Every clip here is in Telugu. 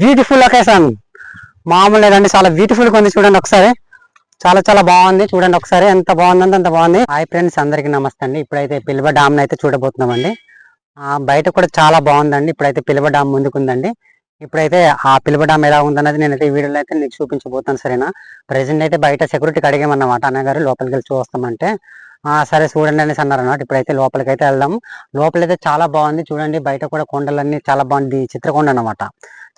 బ్యూటిఫుల్ లొకేషన్ మామూలు లేదండి చాలా బ్యూటిఫుల్ ఉంది చూడండి ఒకసారి. చాలా చాలా బాగుంది చూడండి ఒకసారి. ఎంత బాగుందంటే అంత బాగుంది. హాయ్ ఫ్రెండ్స్ అందరికీ నమస్తే అండి. ఇప్పుడైతే పిల్వ డామ్ అయితే చూడబోతున్నామండి. బయట కూడా చాలా బాగుందండి. ఇప్పుడైతే పిల్వ డామ్ ముందుకుందండి. ఇప్పుడైతే ఆ పిలవడం డామ్ ఎలా ఉందన్నది నేనైతే ఈ వీడియోలో అయితే నీకు చూపించబోతాను సరేనా? ప్రజెంట్ అయితే బయట సెక్యూరిటీకి అడిగామన్నమాట. అన్నగారు లోపలికి వెళ్ళి చూస్తామంటే ఆ సరే చూడండి అనేసి అన్నారు అన్నమాట ఇప్పుడైతే లోపలికి అయితే వెళ్దాం. లోపలైతే చాలా బాగుంది. చూడండి బయట కూడా కొండలన్నీ చాలా బాగుంది. చిత్రకొండ అనమాట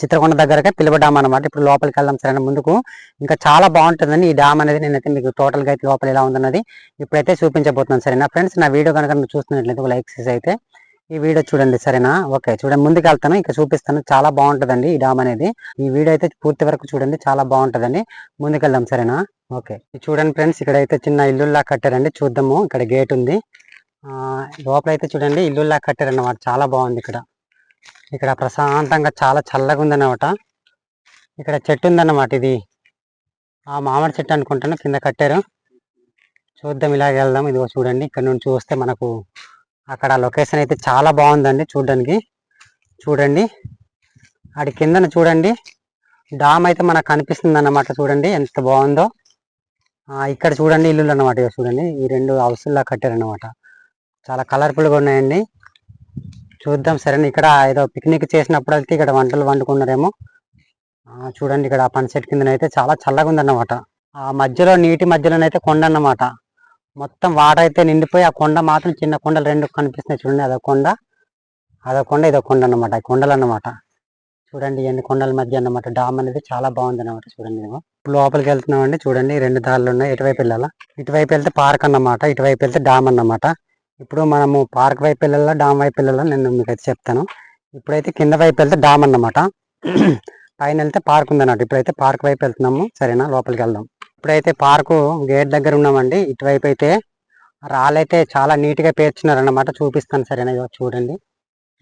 చిత్రకొండ దగ్గరకే పిలువ డామ్ అనమాట ఇప్పుడు లోపలికి వెళ్దాం సరే ముందుకు ఇంకా చాలా బాగుంటుందని ఈ డామ్ అనేది నేనైతే మీకు టోటల్గా అయితే లోపల ఎలా ఉందన్నది ఇప్పుడైతే చూపించబోతున్నాను సరేనా? ఫ్రెండ్స్ నా వీడియో కనుక మీరు చూస్తున్నట్లయితే ఒక లైక్ చేసి అయితే ఈ వీడియో చూడండి సరేనా? ఓకే చూడండి ముందుకు వెళ్తాను ఇక చూపిస్తాను. చాలా బాగుంటుందండి ఈ డామ్ అనేది. ఈ వీడియో అయితే పూర్తి వరకు చూడండి చాలా బాగుంటుందండి. ముందుకు వెళ్దాం సరేనా? ఓకే. ఇది చూడండి ఫ్రెండ్స్ ఇక్కడ అయితే చిన్న ఇల్లుల్లా కట్టారండి. చూద్దాము ఇక్కడ గేట్ ఉంది. ఆ లోపల అయితే చూడండి ఇల్లుల్లా కట్టారన్నమాట. చాలా బాగుంది ఇక్కడ. ఇక్కడ ప్రశాంతంగా చాలా చల్లగా ఉందన్నమాట. ఇక్కడ చెట్టు ఉందన్నమాట ఇది. ఆ మామిడి చెట్టు అనుకుంటాను కింద కట్టారు. చూద్దాం ఇలాగ వెళ్దాం. ఇదిగో చూడండి ఇక్కడ నుండి చూస్తే మనకు అక్కడ లొకేషన్ అయితే చాలా బాగుందండి చూడడానికి. చూడండి. అడి కిందన చూడండి. డామ్ అయితే మనకు కనిపిస్తుంది అన్నమాట చూడండి ఎంత బాగుందో. ఇక్కడ చూడండి ఇల్లులు అన్నమాట చూడండి. ఈ రెండు హౌసుల్లా కట్టారన్నమాట. చాలా కలర్ఫుల్గా ఉన్నాయండి. చూద్దాం సరే ఇక్కడ ఏదో పిక్నిక్ చేసినప్పుడు అయితే ఇక్కడ వంటలు వండుకున్నారేమో. చూడండి ఇక్కడ ఆ పని చెట్టు కిందనైతే చాలా చల్లగా ఉందన్నమాట ఆ మధ్యలో నీటి మధ్యలోనైతే కొండ అన్నమాట మొత్తం వాటర్ అయితే నిండిపోయి ఆ కొండ మాత్రం చిన్న కొండలు రెండు కనిపిస్తున్నాయి చూడండి. అదొక కొండ అదొక కొండ ఇదొక కొండ అన్నమాట. ఈ కొండలు అన్నమాట. చూడండి ఎన్ని కొండల మధ్య అన్నమాట. డామ్ అనేది చాలా బాగుంది అన్నమాట చూడండి లోపలికి వెళ్తున్నాం అండి చూడండి రెండు దారులు ఉన్నాయి. ఎటువైపు వెళ్ళాలా? ఇటువైపు వెళ్తే పార్క్ అన్నమాట. ఇటువైపు వెళ్తే డామ్ అన్నమాట. ఇప్పుడు మనము పార్క్ వైపు వెళ్ళాలా డామ్ వైపు వెళ్ళాలా? నేను మీకు అయితే చెప్తాను. ఇప్పుడైతే కింద వైపు వెళ్తే డామ్ అన్నమాట. పైన వెళ్తే పార్క్ ఉందన్నమాట. ఇప్పుడైతే పార్క్ వైపు వెళ్తున్నాము. సరేనా? లోపలికి వెళ్దాం. ఇప్పుడైతే పార్కు గేట్ దగ్గర ఉన్నామండి. ఇటువైపు అయితే రాళ్ళైతే చాలా నీట్గా పేర్చున్నారు అన్నమాట చూపిస్తాను సరేనా? ఇదిగో చూడండి.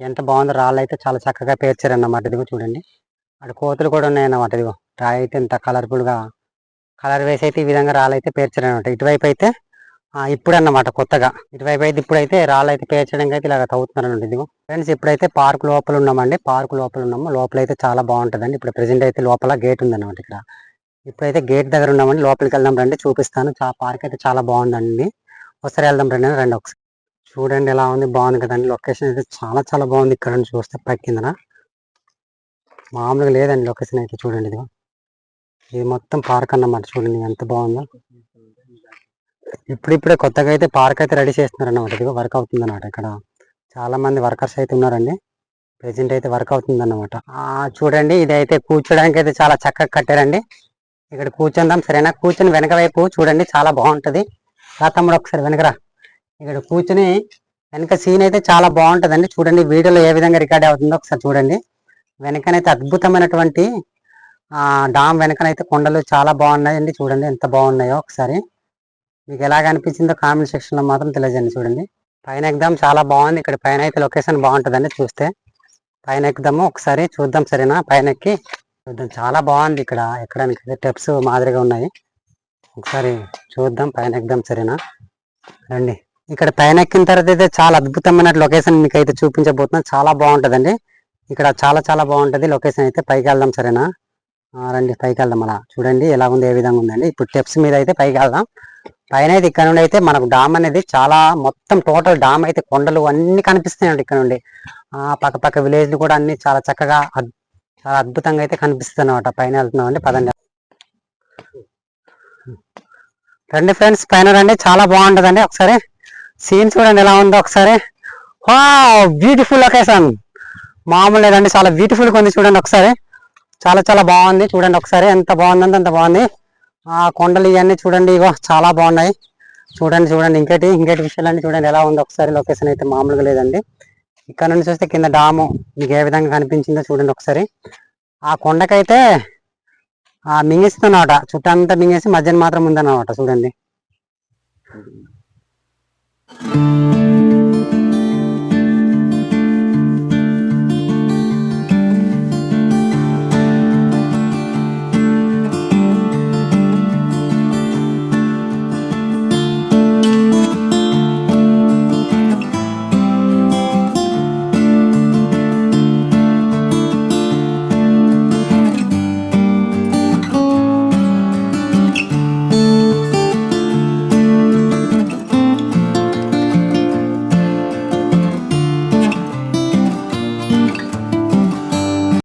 ఎంత బాగుందో రాళ్ళు అయితే చాలా చక్కగా పేర్చారు అన్నమాట ఇదిగో చూడండి. అటు కోతులు కూడా ఉన్నాయన్నమాట. ఇదిగో రాయి అయితే ఇంత కలర్ఫుల్గా కలర్ వేసి అయితే ఈ విధంగా రాళ్ళు అయితే పేర్చారనమాట ఇటువైపు అయితే ఆ, ఇప్పుడు అన్నమాట కొత్తగా. ఇటువైపు అయితే ఇప్పుడైతే రాళ్ళు అయితే పేర్చడానికి అయితే ఇలాగ తవ్వుతున్నారు ఇదిగో ఫ్రెండ్స్ ఇప్పుడైతే పార్క్ లోపల ఉన్నామండి. పార్క్ లోపల ఉన్నాము. లోపల అయితే చాలా బాగుంటుందండి. ఇప్పుడు ప్రెసెంట్ అయితే లోపల గేట్ ఉందన్నమాట ఇక్కడ. ఇప్పుడైతే గేట్ దగ్గర ఉన్నామండి. లోపలికి వెళ్దాం రండి. చూపిస్తాను. చా పార్క్ అయితే చాలా బాగుందండి. ఒకసారి వెళ్దాం రండి. రండి ఒకసారి. చూడండి ఎలా ఉంది. బాగుంది కదండి. లొకేషన్ అయితే చాలా చాలా బాగుంది ఇక్కడ నుంచి చూస్తే పై కిందన. మామూలుగా లేదండి లొకేషన్ అయితే చూడండి ఇది ఇది మొత్తం పార్క్ అన్నమాట చూడండి ఎంత బాగుందో. ఇప్పుడిప్పుడే కొత్తగా అయితే పార్క్ అయితే రెడీ చేస్తున్నారు అన్నమాట ఇదిగో వర్క్ అవుతుంది అన్నమాట ఇక్కడ. చాలా మంది వర్కర్స్ అయితే ఉన్నారండి. ప్రెసెంట్ అయితే వర్క్ అవుతుంది అన్నమాట చూడండి. ఇది అయితే కూర్చోడానికి అయితే చాలా చక్కగా కట్టారండి. ఇక్కడ కూర్చుందాం. సరేనా? కూర్చుని వెనక వైపు చూడండి. చాలా బాగుంటుంది. రా తమ్ముడు ఒకసారి వెనకరా ఇక్కడ కూర్చుని వెనక సీన్ అయితే చాలా బాగుంటుందండి. చూడండి వీడియోలో ఏ విధంగా రికార్డ్ అవుతుందో ఒకసారి చూడండి. వెనకనైతే అద్భుతమైనటువంటి డామ్ వెనకనైతే కొండలు చాలా బాగున్నాయండి. చూడండి ఎంత బాగున్నాయో ఒకసారి. మీకు ఎలాగ అనిపించిందో కామెంట్ సెక్షన్లో మాత్రం తెలియజేయండి. చూడండి. పైన ఎగ్దాం చాలా బాగుంది. ఇక్కడ పైన అయితే లొకేషన్ బాగుంటుందండి చూస్తే. పైన ఎక్కుదాము. ఒకసారి చూద్దాం. సరేనా? పైన ఎక్కి చూద్దాం చాలా బాగుంది ఇక్కడ ఎక్కడానికి. అయితే స్టెప్స్ మాదిరిగా ఉన్నాయి. ఒకసారి చూద్దాం పైన ఎక్కుదాం సరేనా? రండి. ఇక్కడ పైన ఎక్కిన తర్వాత అయితే చాలా అద్భుతమైన లొకేషన్ మీకు అయితే చూపించబోతున్నాం. చాలా బాగుంటుందండి. ఇక్కడ చాలా చాలా బాగుంటుంది. లొకేషన్ అయితే పైకి వెళ్దాం సరేనా? రండి పైకి వెళ్దాం అలా. చూడండి ఎలా ఉంది ఏ విధంగా ఉందండి. ఇప్పుడు స్టెప్స్ మీద అయితే పైకి వెళ్దాం. పైన అయితే ఇక్కడ నుండి అయితే మనకు డామ్ అనేది చాలా మొత్తం టోటల్ డామ్ అయితే కొండలు అన్ని కనిపిస్తున్నాయండి ఇక్కడ నుండి. ఆ పక్క పక్క విలేజ్లు కూడా అన్ని చాలా చక్కగా చాలా అద్భుతంగా అయితే కనిపిస్తుంది అనమాట పైన వెళ్తున్నామండి పదండి. రండి ఫ్రెండ్స్ పైన రండి చాలా బాగుంటదండి. ఒకసారి సీన్ చూడండి ఎలా ఉందో ఒకసారి. Beautiful location. మామూలు లేదండి చాలా బ్యూటిఫుల్ ఉంది చూడండి ఒకసారి. చాలా చాలా బాగుంది చూడండి ఒకసారి ఎంత బాగుందంటే అంత బాగుంది. ఆ కొండలు ఇవన్నీ చూడండి ఇగో చాలా బాగున్నాయి. చూడండి చూడండి ఇంకేటి ఇంకేటి విషయాలన్నీ చూడండి ఎలా ఉంది ఒకసారి లొకేషన్ అయితే మామూలుగా లేదండి. ఇక్కడ నుండి చూస్తే కింద డాము మీకు ఏ విధంగా కనిపించిందో చూడండి ఒకసారి. ఆ కొండకైతే ఆ మింగిస్తున్నమాట చుట్టంతా మింగేసి మధ్యన మాత్రం ఉందన్నమాట చూడండి.